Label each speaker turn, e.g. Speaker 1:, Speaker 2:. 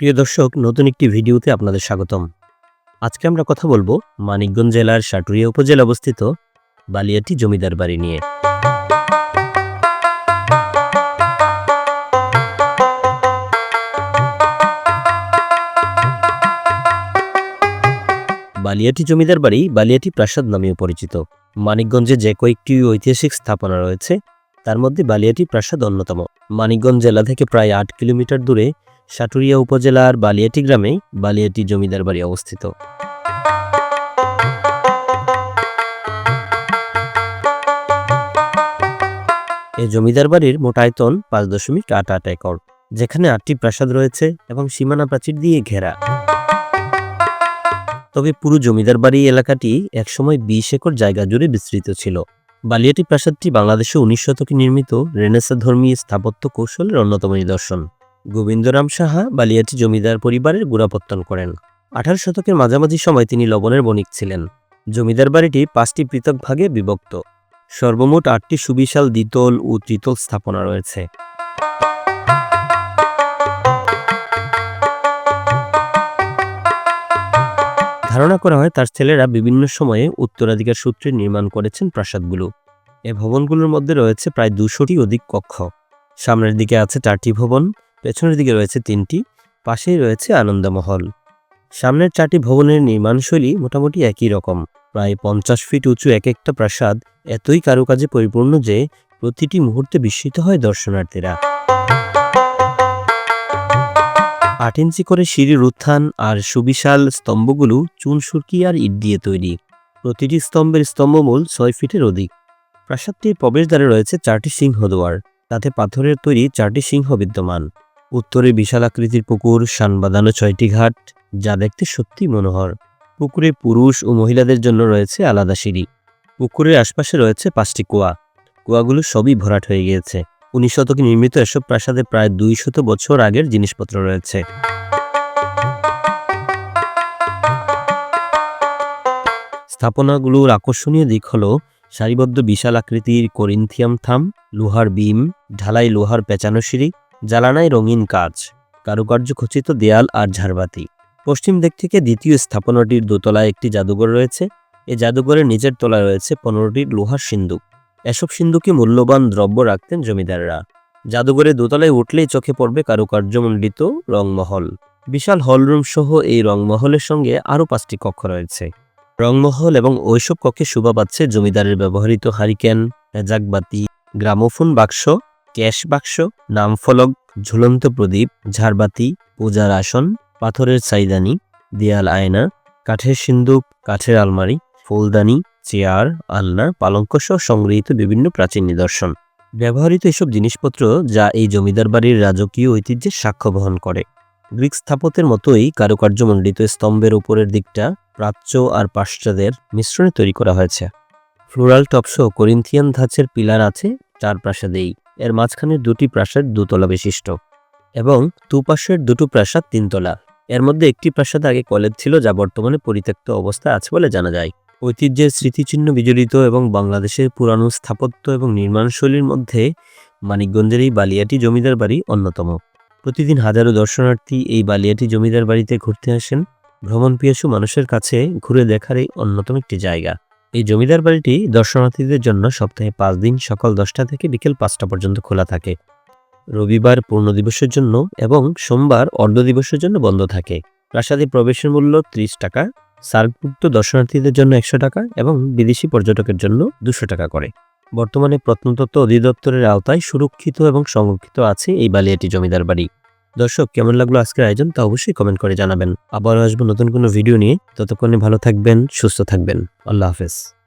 Speaker 1: প্রিয় দর্শক, নতুন একটি ভিডিওতে আপনাদের স্বাগতম। আজকে আমরা কথা বলব মানিকগঞ্জ জেলার সাটুরিয়া উপজেলা অবস্থিত বালিয়াটি জমিদার বাড়ি নিয়ে। বালিয়াটি জমিদার বাড়ি বালিয়াটি প্রাসাদ নামেও পরিচিত। মানিকগঞ্জে যে কয়েকটি ঐতিহাসিক স্থাপনা রয়েছে, তার মধ্যে বালিয়াটি প্রাসাদ অন্যতম। মানিকগঞ্জ জেলা থেকে প্রায় আট কিলোমিটার দূরে সাটুরিয়া উপজেলার বালিয়াটি গ্রামে বালিয়াটি জমিদার বাড়ি অবস্থিত। এই জমিদার বাড়ির মোট আয়তন পাঁচ দশমিক আট আট একর, যেখানে আটটি প্রাসাদ রয়েছে এবং সীমানা প্রাচীর দিয়ে ঘেরা। তবে পুরো জমিদার বাড়ি এলাকাটি একসময় বিশ একর জায়গা জুড়ে বিস্তৃত ছিল। বালিয়াটি প্রাসাদটি বাংলাদেশে উনিশ শতকে নির্মিত রেনেসা ধর্মী স্থাপত্য কৌশলের অন্যতম নিদর্শন। গোবিন্দরাম সাহা বালিয়াটি জমিদার পরিবারের গোড়াপত্তন করেন। আঠারো শতকের মাঝামাঝি সময় তিনি লবণের বণিক ছিলেন। জমিদার বাড়িটি পাঁচটি পৃথক ভাগে বিভক্ত। সর্বমোট আটটি সুবিশাল দ্বিতল ও ত্রিতল স্থাপনা রয়েছে। ধারণা করা হয় তার ছেলেরা বিভিন্ন সময়ে উত্তরাধিকার সূত্রে নির্মাণ করেছেন প্রাসাদগুলো। এ ভবনগুলোর মধ্যে রয়েছে প্রায় দুশোটি অধিক কক্ষ। সামনের দিকে আছে চারটি ভবন। পেছনের দিকে রয়েছে তিনটি, পাশেই রয়েছে আনন্দমহল। সামনের চারটি ভবনের নির্মাণশৈলী মোটামুটি একই রকম। প্রায় পঞ্চাশ ফিট উঁচু এক একটা প্রাসাদ এতই কারুকাজে পরিপূর্ণ যে প্রতিটি মুহূর্তে বিস্মিত হয় দর্শনার্থীরা। আট ইঞ্চি করে সিঁড়ির উত্থান আর সুবিশাল স্তম্ভগুলো চুন, সুরকি আর ইট দিয়ে তৈরি। প্রতিটি স্তম্ভের স্তম্ভমূল ছয় ফিটের অধিক। প্রাসাদটির প্রবেশদ্বারে রয়েছে চারটি সিংহদুয়ার। তাতে পাথরের তৈরি চারটি সিংহ বিদ্যমান। উত্তরে বিশাল আকৃতির পুকুর শান বাঁধানো ছয়টি ঘাট, যা দেখতে সত্যি মনোহর। পুকুরে পুরুষ ও মহিলাদের জন্য রয়েছে আলাদা সিঁড়ি। পুকুরের আশপাশে রয়েছে পাঁচটি কুয়া। কুয়াগুলো সবই ভরাট হয়ে গিয়েছে। উনিশ শতকে নির্মিত এসব প্রাসাদে প্রায় দুই শত বছর আগের জিনিসপত্র রয়েছে। স্থাপনাগুলোর আকর্ষণীয় দিক হলো, সারিবদ্ধ বিশাল আকৃতির করিন্থিয়াম থাম, লোহার বিম, ঢালাই লোহার পেঁচানো সিঁড়ি জ্বালানায় রঙিন কাজ, কারুকার্য খচিত দেয়াল আর ঝাড়বাতি। পশ্চিম দিক থেকে দ্বিতীয় স্থাপনাটির দোতলায় একটি জাদুঘর রয়েছে। এই জাদুঘরের নিচের তলায় রয়েছে পনেরোটি লোহার সিন্দুক। এসব সিন্ধুকে মূল্যবান দ্রব্য রাখতেন জমিদাররা। জাদুঘরে দোতলায় উঠলেই চোখে পড়বে কারুকার্যমণ্ডিত রংমহল। বিশাল হলরুম সহ এই রংমহলের সঙ্গে আরও পাঁচটি কক্ষ রয়েছে। রংমহল এবং ওইসব কক্ষে শোভা পাচ্ছে জমিদারের ব্যবহৃত হারিকেন হেজাকবাতি গ্রামোফোন বাক্স ক্যাশ বাক্স, নামফলক, ঝুলন্ত প্রদীপ, ঝাড়বাতি, পূজার আসন, পাথরের চাইদানি দেয়াল আয়না, কাঠের সিন্দুক, কাঠের আলমারি, ফুলদানি, চেয়ার, আলনা, পালঙ্ক সহ সংগৃহীত বিভিন্ন প্রাচীন নিদর্শন। ব্যবহৃত এসব জিনিসপত্র যা এই জমিদার বাড়ির রাজকীয় ঐতিহ্যের সাক্ষ্য বহন করে। গ্রিক স্থাপত্যের মতোই কারুকার্যমণ্ডিত স্তম্ভের উপরের দিকটা প্রাচ্য আর পাশ্চাত্যের মিশ্রণে তৈরি করা হয়েছে। ফ্লোরাল টপসহ করিন্থিয়ান ধাঁচের পিলার আছে চার প্রাসাদেই এর মাঝখানে দুটি প্রাসাদ দুতলা বিশিষ্ট এবং দুপাশের দুটো প্রাসাদ তিনতলা। এর মধ্যে একটি প্রাসাদ আগে কলেজ ছিল, যা বর্তমানে পরিত্যক্ত অবস্থায় আছে বলে জানা যায়। ঐতিহ্যের স্মৃতিচিহ্ন বিজড়িত এবং বাংলাদেশের পুরানো স্থাপত্য এবং নির্মাণশৈলীর মধ্যে মানিকগঞ্জের এই বালিয়াটি জমিদার বাড়ি অন্যতম। প্রতিদিন হাজারো দর্শনার্থী এই বালিয়াটি জমিদার বাড়িতে ঘুরতে আসেন। ভ্রমণ পিয়াসু মানুষের কাছে ঘুরে দেখার এই অন্যতম একটি জায়গা। এই জমিদার বাড়িটি দর্শনার্থীদের জন্য সপ্তাহে পাঁচ দিন সকাল দশটা থেকে বিকেল পাঁচটা পর্যন্ত খোলা থাকে। রবিবার পূর্ণ দিবসের জন্য এবং সোমবার অর্ধ দিবসের জন্য বন্ধ থাকে। প্রাসাদে প্রবেশের মূল্য ত্রিশ টাকা, সার্কভুক্ত দর্শনার্থীদের জন্য একশো টাকা এবং বিদেশি পর্যটকের জন্য দুশো টাকা করে। বর্তমানে প্রত্নতত্ত্ব অধিদপ্তরের আওতায় সুরক্ষিত এবং সংরক্ষিত আছে এই বালিয়াটি জমিদার বাড়ি। দর্শক, কেমন লাগল আজকের আয়োজন তা অবশ্যই কমেন্ট করে জানাবেন। আবারও আসব নতুন কোনো ভিডিও নিয়ে। ততক্ষণে ভালো থাকবেন, সুস্থ থাকবেন। আল্লাহ হাফেজ।